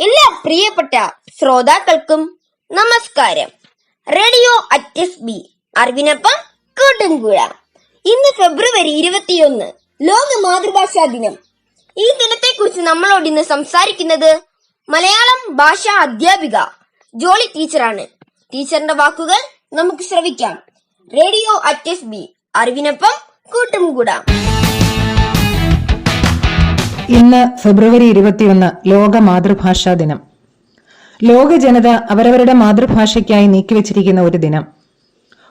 എല്ലാ പ്രിയപ്പെട്ട ശ്രോതാക്കൾക്കും നമസ്കാരം. Radio at S B. അറിവിനൊപ്പം കൂട്ടും ഇന്ന് ഫെബ്രുവരി ഇരുപത്തിയൊന്ന് ലോക മാതൃഭാഷാ ദിനം. ഈ ദിനത്തെക്കുറിച്ച് നമ്മളോട് ഇന്ന് സംസാരിക്കുന്നത് മലയാളം ഭാഷാ അധ്യാപിക ജോളി ടീച്ചറാണ്. ടീച്ചറിന്റെ വാക്കുകൾ നമുക്ക് ശ്രവിക്കാം. Radio at S B. അറിവിനൊപ്പം കൂട്ടും കൂടാം ഇന്ന് ഫെബ്രുവരി ഇരുപത്തിയൊന്ന് ലോക മാതൃഭാഷാ ദിനം. ലോക ജനത അവരവരുടെ മാതൃഭാഷയ്ക്കായി നീക്കിവച്ചിരിക്കുന്ന ഒരു ദിനം.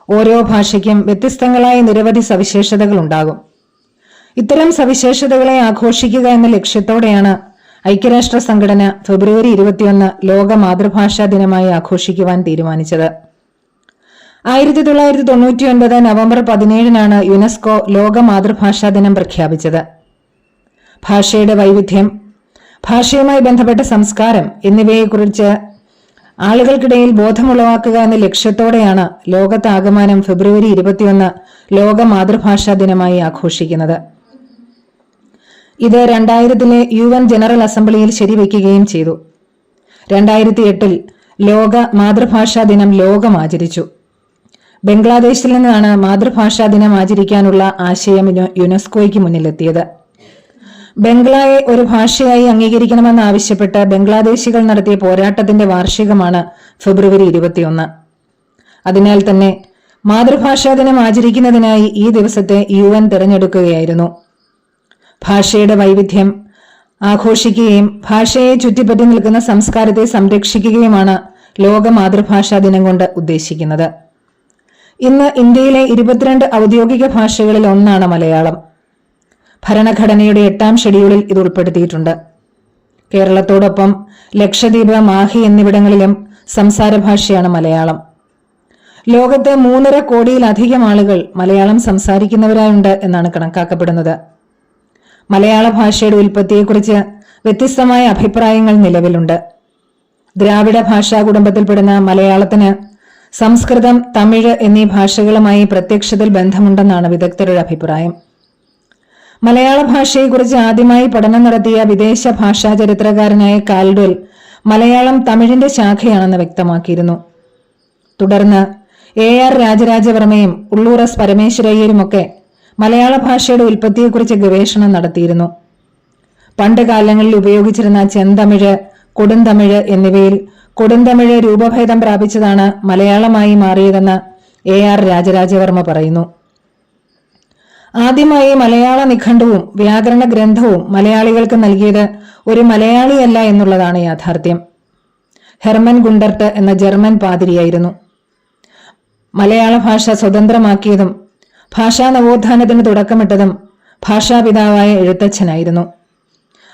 ഓരോ ഭാഷയ്ക്കും വ്യത്യസ്തങ്ങളായ നിരവധി സവിശേഷതകൾ ഉണ്ടാകും ഇത്തരം സവിശേഷതകളെ ആഘോഷിക്കുക എന്ന ലക്ഷ്യത്തോടെയാണ് ഐക്യരാഷ്ട്ര സംഘടന ഫെബ്രുവരി ഇരുപത്തിയൊന്ന് ലോക മാതൃഭാഷാ ദിനമായി ആഘോഷിക്കുവാൻ തീരുമാനിച്ചത്. ആയിരത്തി തൊള്ളായിരത്തി തൊണ്ണൂറ്റി ഒൻപത് നവംബർ പതിനേഴിനാണ് യുനെസ്കോ ലോക മാതൃഭാഷാ ദിനം പ്രഖ്യാപിച്ചത്. ഭാഷയുടെ വൈവിധ്യം ഭാഷയുമായി ബന്ധപ്പെട്ട സംസ്കാരം എന്നിവയെക്കുറിച്ച് ആളുകൾക്കിടയിൽ ബോധമുളവാക്കുക എന്ന ലക്ഷ്യത്തോടെയാണ് ലോകത്താകമാനം ഫെബ്രുവരി ഇരുപത്തിയൊന്ന് ലോക മാതൃഭാഷാ ദിനമായി ആഘോഷിക്കുന്നത്. ഇത് രണ്ടായിരത്തിലെ യു എൻ ജനറൽ അസംബ്ലിയിൽ ശരിവെക്കുകയും ചെയ്തു. രണ്ടായിരത്തി എട്ടിൽ ലോക മാതൃഭാഷാ ദിനം ലോകം ആചരിച്ചു. ബംഗ്ലാദേശിൽ നിന്നാണ് മാതൃഭാഷാ ദിനം ആചരിക്കാനുള്ള ആശയം യുനെസ്കോയ്ക്ക് മുന്നിലെത്തിയത്. ബംഗ്ലായെ ഒരു ഭാഷയായി അംഗീകരിക്കണമെന്ന് അംഗീകരിക്കണമെന്നാവശ്യപ്പെട്ട് ബംഗ്ലാദേശികൾ നടത്തിയ പോരാട്ടത്തിന്റെ വാർഷികമാണ് ഫെബ്രുവരി ഇരുപത്തിയൊന്ന്. അതിനാൽ തന്നെ മാതൃഭാഷാ ദിനം ആചരിക്കുന്നതിനായി ഈ ദിവസത്തെ യു എൻ തിരഞ്ഞെടുക്കുകയായിരുന്നു. ഭാഷയുടെ വൈവിധ്യം ആഘോഷിക്കുകയും ഭാഷയെ ചുറ്റിപ്പറ്റി നിൽക്കുന്ന സംസ്കാരത്തെ സംരക്ഷിക്കുകയുമാണ് ലോക മാതൃഭാഷാ ദിനം കൊണ്ട് ഉദ്ദേശിക്കുന്നത്. ഇന്ന് ഇന്ത്യയിലെ ഇരുപത്തിരണ്ട് ഔദ്യോഗിക ഭാഷകളിൽ ഒന്നാണ് മലയാളം. ഭരണഘടനയുടെ എട്ടാം ഷെഡ്യൂളിൽ ഇത് ഉൾപ്പെടുത്തിയിട്ടുണ്ട്. കേരളത്തോടൊപ്പം ലക്ഷദ്വീപ് മാഹി എന്നിവിടങ്ങളിലും സംസാര ഭാഷയാണ് മലയാളം. ലോകത്ത് മൂന്നര കോടിയിലധികം ആളുകൾ മലയാളം സംസാരിക്കുന്നവരായുണ്ട് എന്നാണ് കണക്കാക്കപ്പെടുന്നത്. മലയാള ഭാഷയുടെ ഉൽപ്പത്തിയെക്കുറിച്ച് വ്യത്യസ്തമായ അഭിപ്രായങ്ങൾ നിലവിലുണ്ട്. ദ്രാവിഡ ഭാഷാ കുടുംബത്തിൽപ്പെടുന്ന മലയാളത്തിന് സംസ്കൃതം തമിഴ് എന്നീ ഭാഷകളുമായി പ്രത്യക്ഷത്തിൽ ബന്ധമുണ്ടെന്നാണ് വിദഗ്ധരുടെ അഭിപ്രായം. മലയാള ഭാഷയെക്കുറിച്ച് ആദ്യമായി പഠനം നടത്തിയ വിദേശ ഭാഷാ ചരിത്രകാരനായ കാൽഡുൽ മലയാളം തമിഴിന്റെ ശാഖയാണെന്ന് വ്യക്തമാക്കിയിരുന്നു. തുടർന്ന് എ ആർ രാജരാജവർമ്മയും ഉള്ളൂർ എസ് പരമേശ്വരയ്യരുമൊക്കെ മലയാള ഭാഷയുടെ ഉൽപ്പത്തിയെക്കുറിച്ച് ഗവേഷണം നടത്തിയിരുന്നു. പണ്ട് കാലങ്ങളിൽ ഉപയോഗിച്ചിരുന്ന ചെന്തമിഴ് കൊടുന്തമിഴ് എന്നിവയിൽ കൊടുന്തമിഴ് രൂപഭേദം പ്രാപിച്ചതാണ് മലയാളമായി മാറിയതെന്ന് എ ആർ രാജരാജവർമ്മ പറയുന്നു. ആദ്യമായി മലയാള നിഘണ്ടുവും വ്യാകരണ ഗ്രന്ഥവും മലയാളികൾക്ക് നൽകിയത് ഒരു മലയാളിയല്ല എന്നുള്ളതാണ് യാഥാർത്ഥ്യം. ഹെർമൻ ഗുണ്ടർട്ട് എന്ന ജർമ്മൻ പാതിരിയായിരുന്നു. മലയാള ഭാഷ സ്വതന്ത്രമാക്കിയതും ഭാഷാ നവോത്ഥാനത്തിന് തുടക്കമിട്ടതും ഭാഷാപിതാവായ എഴുത്തച്ഛനായിരുന്നു.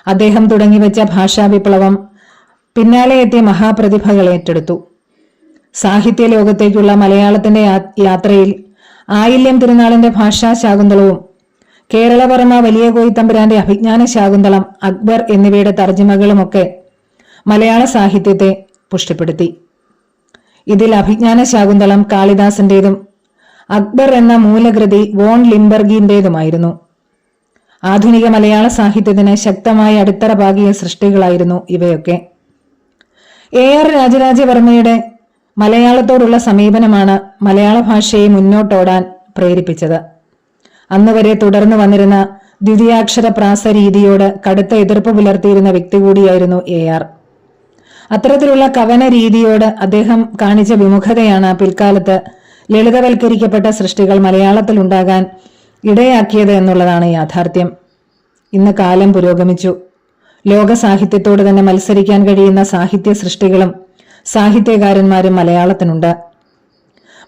അദ്ദേഹം തുടങ്ങിവെച്ച ഭാഷാ വിപ്ലവം പിന്നാലെ എത്തിയ മഹാപ്രതിഭകൾ ഏറ്റെടുത്തു. സാഹിത്യ ലോകത്തേക്കുള്ള മലയാളത്തിന്റെ യാത്രയിൽ ആയില്യം തിരുനാളിന്റെ ഭാഷാ ശാകുന്തളവും. കേരളവർമ്മ വലിയ കോയിത്തമ്പുരാന്റെ അഭിജ്ഞാന ശാകുന്തളം അക്ബർ എന്നിവയുടെ തർജിമകളുമൊക്കെ മലയാള സാഹിത്യത്തെ പുഷ്ടിപ്പെടുത്തി. ഇതിൽ അഭിജ്ഞാന ശാകുന്തളം കാളിദാസന്റേതും അക്ബർ എന്ന മൂലകൃതി വോൺ ലിംബർഗിന്റേതുമായിരുന്നു. ആധുനിക മലയാള സാഹിത്യത്തിന് ശക്തമായ അടിത്തറ പാകിയ സൃഷ്ടികളായിരുന്നു ഇവയൊക്കെ. എ ആർ രാജരാജവർമ്മയുടെ മലയാളത്തോടുള്ള സമീപനമാണ് മലയാള ഭാഷയെ മുന്നോട്ടോടാൻ പ്രേരിപ്പിച്ചത്. അന്നുവരെ തുടർന്നു വന്നിരുന്ന ദ്വിതീയാക്ഷര പ്രാസ രീതിയോട് കടുത്ത എതിർപ്പ് പുലർത്തിയിരുന്ന വ്യക്തി കൂടിയായിരുന്നു എ ആർ. അത്തരത്തിലുള്ള കവന രീതിയോട് അദ്ദേഹം കാണിച്ച വിമുഖതയാണ് പിൽക്കാലത്ത് ലളിതവൽക്കരിക്കപ്പെട്ട സൃഷ്ടികൾ മലയാളത്തിൽ ഉണ്ടാകാൻ ഇടയാക്കിയത് എന്നുള്ളതാണ് യാഥാർത്ഥ്യം. ഇന്ന് കാലം പുരോഗമിച്ചു. ലോക സാഹിത്യത്തോട് തന്നെ മത്സരിക്കാൻ കഴിയുന്ന സാഹിത്യ സൃഷ്ടികളും സാഹിത്യകാരന്മാരും മലയാളത്തിനുണ്ട്.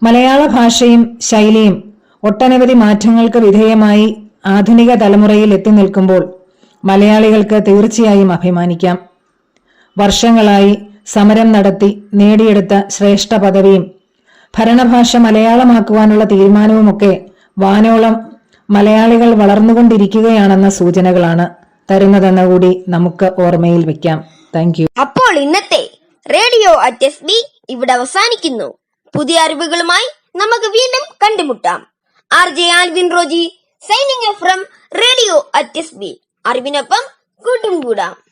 മലയാള ഭാഷയും ശൈലിയും ഒട്ടനവധി മാറ്റങ്ങൾക്ക് വിധേയമായി ആധുനിക തലമുറയിൽ എത്തി നിൽക്കുമ്പോൾ മലയാളികൾക്ക് തീർച്ചയായും അഭിമാനിക്കാം. വർഷങ്ങളായി സമരം നടത്തി നേടിയെടുത്ത ശ്രേഷ്ഠ പദവിയും ഭരണഭാഷ മലയാളമാക്കുവാനുള്ള തീരുമാനവുമൊക്കെ വാനോളം മലയാളികൾ വളർന്നുകൊണ്ടിരിക്കുകയാണെന്ന സൂചനകളാണ് തരുന്നതെന്ന കൂടി നമുക്ക് ഓർമ്മയിൽ വെക്കാം. താങ്ക് അപ്പോൾ ഇന്നത്തെ റേഡിയോ അറ്റ് എസ് ബി ഇവിടെ അവസാനിക്കുന്നു. പുതിയ അറിവുകളുമായി നമുക്ക് വീണ്ടും കണ്ടുമുട്ടാം. R J Alvin Roji signing from radio at S B. അറിവിനൊപ്പം കൂട്ടും കൂടാം.